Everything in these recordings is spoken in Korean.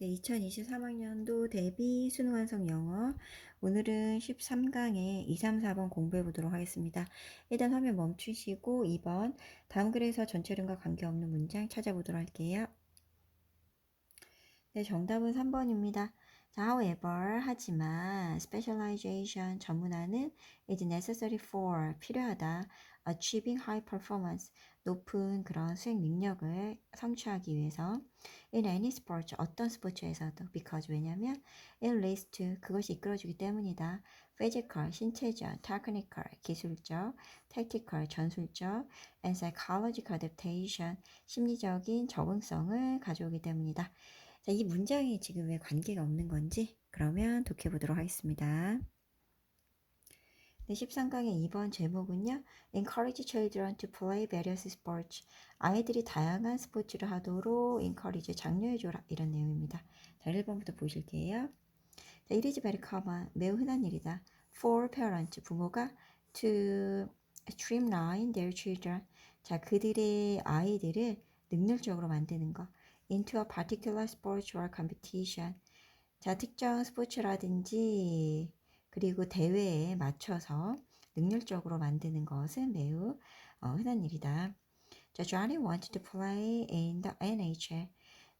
네, 2023학년도 대비 수능 완성 영어. 오늘은 13강에 2, 3, 4번 공부해 보도록 하겠습니다. 일단 화면 멈추시고 2번 다음 글에서 전체 이름과 관계없는 문장 찾아보도록 할게요. 네, 정답은 3번입니다. 자, however, 하지만, specialization, 전문화는 is necessary for, 필요하다, achieving high performance, 높은 그런 수행 능력을 성취하기 위해서, in any sport, 어떤 스포츠에서도, because, 왜냐면, it leads to, 그것이 이끌어주기 때문이다, physical, 신체적, technical, 기술적, tactical, 전술적, and psychological adaptation, 심리적인 적응성을 가져오기 때문이다. 자, 이 문장이 지금 왜 관계가 없는 건지 그러면 독해 보도록 하겠습니다. 네, 13강의 2번 제목은요. Encourage children to play various sports. 아이들이 다양한 스포츠를 하도록 encourage, 장려해줘라. 이런 내용입니다. 자, 1번부터 보실게요. 자, it is very common. 매우 흔한 일이다. For parents, 부모가 to streamline their children. 자, 그들의 아이들을 능률적으로 만드는 것. Into a particular or competition. 자, 특정 스포츠라든지 그리고 대회에 맞춰서 능률적으로 만드는 것은 매우 어, 흔한 일이다. 자, Johnny wanted to play in the NHL.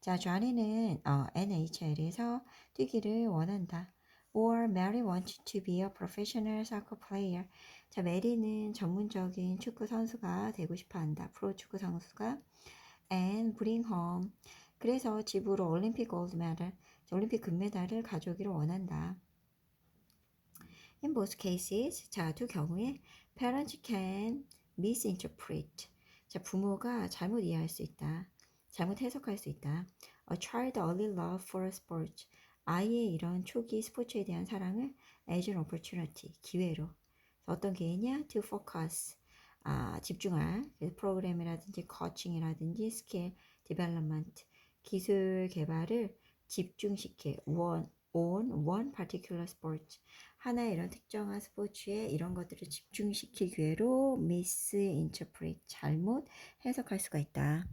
자, Johnny는 어, NHL에서 뛰기를 원한다. Or Mary wanted to be a professional soccer player. 자, 메리는 전문적인 축구 선수가 되고 싶어 한다. 프로 축구 선수가. And bring home. 그래서 집으로 올림픽 골드 메달, 올림픽 금메달을 가져오기를 원한다. In both cases, 자, 두 경우에 parents can misinterpret. 자, 부모가 잘못 이해할 수 있다. 잘못 해석할 수 있다. A child early love for sport. 아이의 이런 초기 스포츠에 대한 사랑을 as an opportunity, 기회로. 어떤 개이냐? To focus. 아, 집중할 프로그램이라든지 코칭이라든지 스킬 디벨롭먼트 기술 개발을 집중시켜 one on one particular 하나의 이런 특정한 스포츠에 이런 것들을 집중시킬 기회로 misinterpret 잘못 해석할 수가 있다.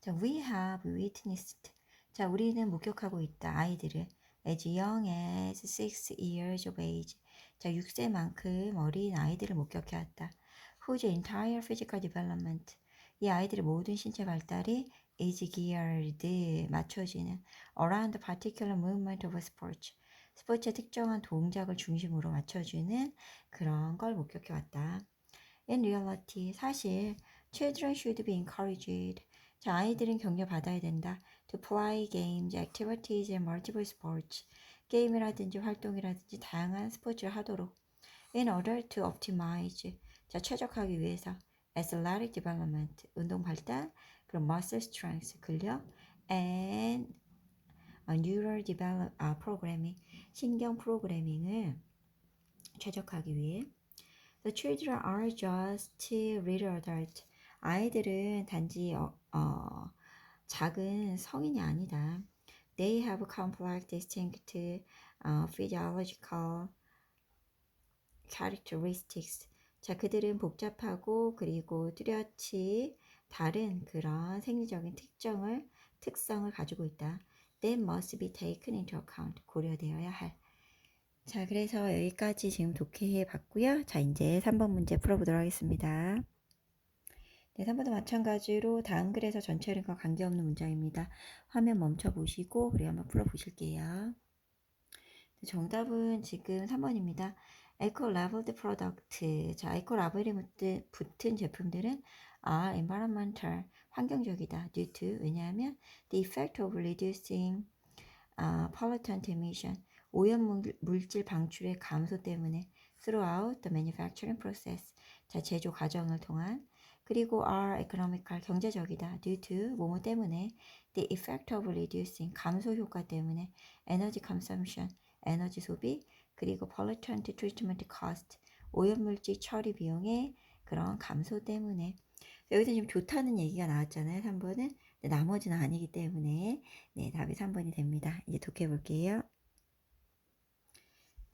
자, we have witnessed. 자, 우리는 목격하고 있다. 아이들을 as young as six years of age. 자, 6세만큼 어린 아이들을 목격해왔다. whose entire physical development. 이 아이들의 모든 신체 발달이 is geared 맞춰지는 around particular movement of sport. 스포츠의 특정한 동작을 중심으로 맞춰주는 그런 걸 목격해왔다. In reality, 사실 children should be encouraged. 자, 아이들은 격려받아야 된다. To play games, activities, and multiple sports. 게임이라든지 활동이라든지 다양한 스포츠를 하도록. In order to optimize. 자, 최적화하기 위해서. Athletic development. 운동 발달. 그리고 muscle strength. 근력. And neural develop, 아, programming. 신경 프로그래밍을 최적화하기 위해. The children are just little adult. 아이들은 단지 어, 어, 작은 성인이 아니다. They have complex, distinct uh, physiological characteristics. 자, 그들은 복잡하고 그리고 뚜렷이 다른 그런 생리적인 특정을 특성을 가지고 있다. That must be taken into account. 고려되어야 할. 자, 그래서 여기까지 지금 독해해 봤고요. 자, 이제 3번 문제 풀어보도록 하겠습니다. 네, 3번도 마찬가지로 다음 글에서 전체 이름과 관계없는 문장입니다. 화면 멈춰 보시고 그리고 한번 풀어 보실게요. 네, 정답은 지금 3번입니다. 에코 프로덕트. 자, 에코 라벨이 붙은 제품들은 are environmental, 환경적이다. due to, 왜냐하면 the effect of reducing uh, pollutant emission, 오염 물질 방출의 감소 때문에 throughout the manufacturing process, 자, 제조 과정을 통한 그리고 are economical 경제적이다 due to 뭐뭐 때문에 the effect of reducing 감소 효과 때문에 energy consumption 에너지 소비 그리고 pollutant treatment cost 오염물질 처리 비용의 그런 감소 때문에 여기서 지금 좋다는 얘기가 나왔잖아요 3번은 나머지는 아니기 때문에 네 답이 3번이 됩니다 이제 독해 볼게요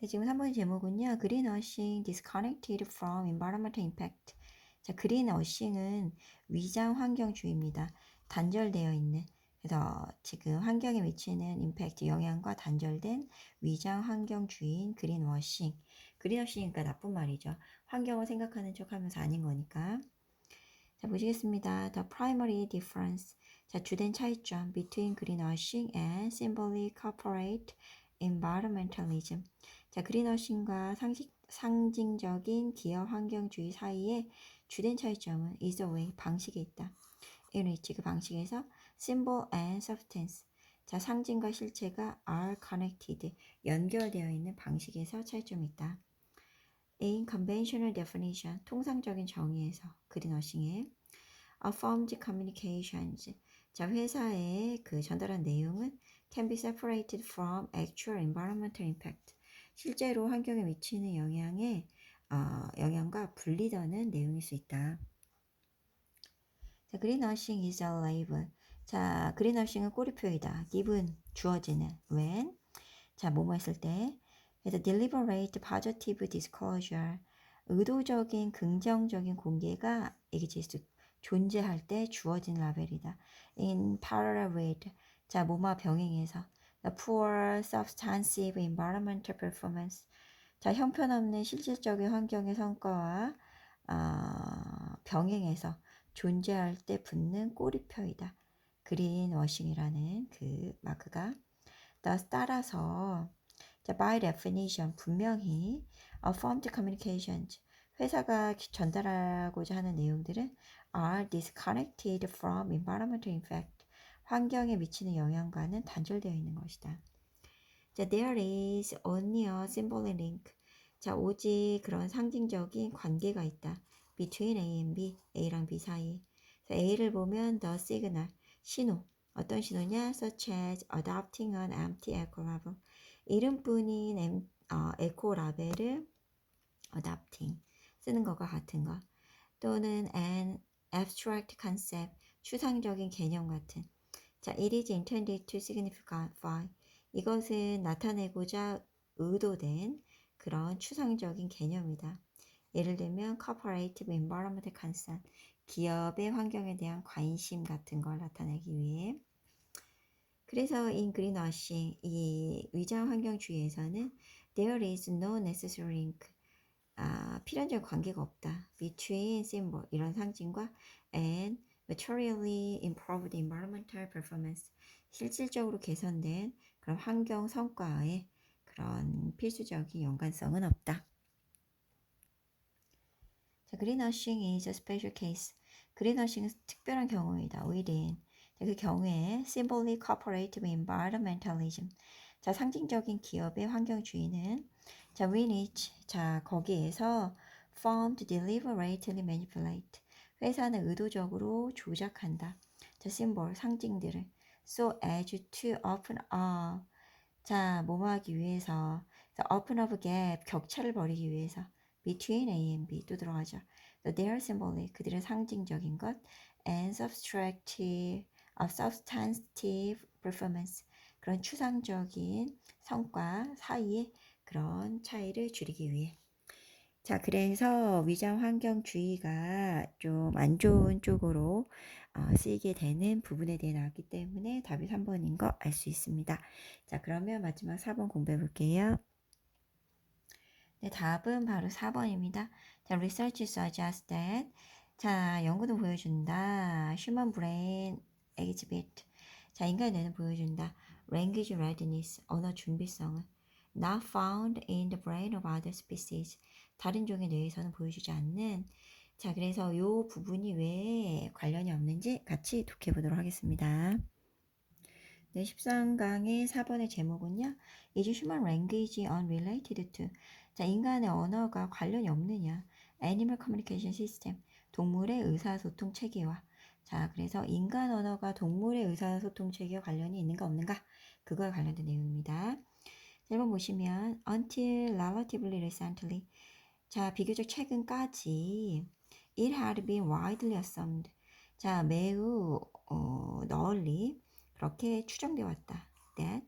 네, 지금 3번 제목은요 greenwashing disconnected from environmental impact 자, 그린워싱은 위장 환경주의입니다. 단절되어 있는 그래서 지금 환경에 미치는 임팩트 영향과 단절된 위장 환경주의인 그린워싱. 그린워싱이니까 나쁜 말이죠. 환경을 생각하는 척 하면서 아닌 거니까. 자, 보시겠습니다. The primary difference. 자, 주된 차이점 between greenwashing and symbolic corporate environmentalism. 자, 그린워싱과 상식, 상징적인 기업 환경주의 사이에 주된 차이점은 is the way, 방식에 있다. in which 그 방식에서 symbol and substance. 자, 상징과 실체가 are connected, 연결되어 있는 방식에서 차이점이 있다. in conventional definition, 통상적인 정의에서 그린워싱의 affirmed communications. 자, 회사의 그 전달한 내용은 can be separated from actual environmental impact. 실제로 환경에 미치는 영향에 어, 영향과 분리되는 내용일 수 있다. 자, greenwashing is a label. 자, greenwashing은 꼬리표이다. given 주어지는 when 자, 뭐뭐 했을 때 그래서 deliberate positive disclosure 의도적인 긍정적인 공개가 이게 존재할 때 주어진 라벨이다. in parallel with 자, 뭐뭐 병행해서 the poor substantive environmental performance 자, 형편없는 실질적인 환경의 성과와 어, 병행해서 존재할 때 붙는 꼬리표이다. 그린 워싱이라는 그 마크가 thus 따라서 자, by definition 분명히 affirmed communications 회사가 전달하고자 하는 내용들은 are disconnected from environmental effect 환경에 미치는 영향과는 단절되어 있는 것이다. 자, there is only a symbolic link. 자, 오직 그런 상징적인 관계가 있다. between A and B, A랑 B 사이. A를 보면 the signal, 신호. 어떤 신호냐? such as adopting an empty echo label. 이름뿐인 엠, 어, 에코 라벨을 adopting 쓰는 것과 같은 것. 또는 an abstract concept, 추상적인 개념 같은. 자, it is intended to signify. 이것은 나타내고자 의도된 그런 추상적인 개념이다. 예를 들면 corporative environmental concern, 기업의 환경에 대한 관심 같은 걸 나타내기 위해 그래서 in greenwashing, 이 위장 환경주의에서는 there is no necessary link, 아, 필연적 관계가 없다. between symbol, 이런 상징과 and materially improved environmental performance, 실질적으로 개선된 그런 환경 성과의 그런 필수적인 연관성은 없다. 자, greenwashing is a special case. greenwashing은 특별한 경우이다. within. 자, 그 경우에 symbolic corporative environmentalism. 자, 상징적인 기업의 환경주의는 자, which. 자, 거기에서 formed deliberately manipulate. 회사는 의도적으로 조작한다. 자, symbol, 상징들을. so as to open up. 자, 뭐뭐 하기 위해서. 자, open up gap, 격차를 벌이기 위해서. between A and B 또 들어가죠. So they are symbolic 그들은 상징적인 것 and subtractive substantive performance 그런 추상적인 성과 사이에 그런 차이를 줄이기 위해 자 그래서 위장 환경주의가 좀 안 좋은 쪽으로 어, 쓰이게 되는 부분에 대해 나왔기 때문에 답이 3번인 거 알 수 있습니다. 자 그러면 마지막 4번 공부해 볼게요. 네, 답은 바로 4번입니다. 자, research suggests that 자, 연구는 보여준다. human brain exhibit 자, 인간의 뇌는 보여준다. language readiness 언어 준비성은 not found in the brain of other species 다른 종의 뇌에서는 보여주지 않는 자, 그래서 이 부분이 왜 관련이 없는지 같이 독해 보도록 하겠습니다. 네, 13강의 4번의 제목은요. Is human language unrelated to 자, 인간의 언어가 관련이 없느냐? Animal Communication System, 동물의 의사소통 체계와 자, 그래서 인간 언어가 동물의 의사소통 체계와 관련이 있는가 없는가? 그거에 관련된 내용입니다. 1번 보시면 until relatively recently 자, 비교적 최근까지 it had been widely assumed 자, 매우 어, 널리 그렇게 추정되어 왔다. that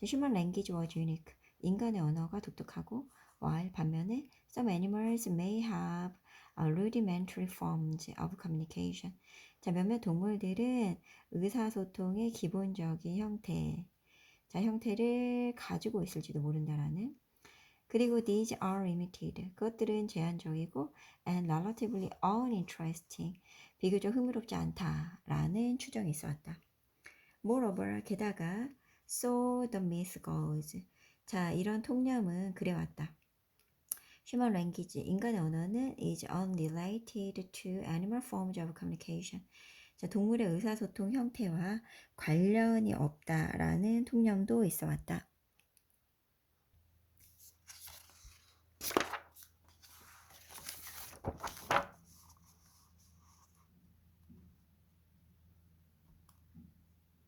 human language was unique 인간의 언어가 독특하고 while 반면에 some animals may have rudimentary forms of communication. 자, 몇몇 동물들은 의사소통의 기본적인 형태, 자, 형태를 가지고 있을지도 모른다라는. 그리고 these are limited. 그것들은 제한적이고 and relatively uninteresting. 비교적 흥미롭지 않다라는 추정이 있어왔다. Moreover, 게다가 so the myth goes. 자, 이런 통념은 그래왔다. Human language, 인간의 언어는 is unrelated to animal forms of communication. 자, 동물의 의사소통 형태와 관련이 없다라는 통념도 있어 왔다.